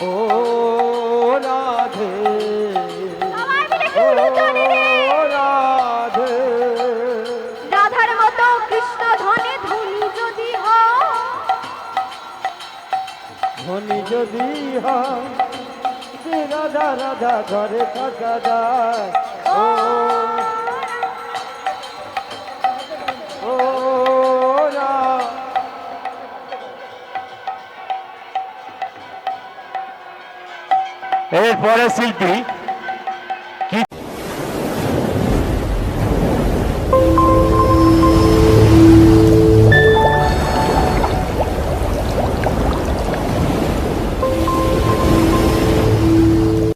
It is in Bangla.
ও রাধে। ও রাধে। রাধার মতো কৃষ্ণ ধনে ধনী যদি হ ধনী রাধা রাধা ঘরে থাকা দাস এরপরে শিল্পী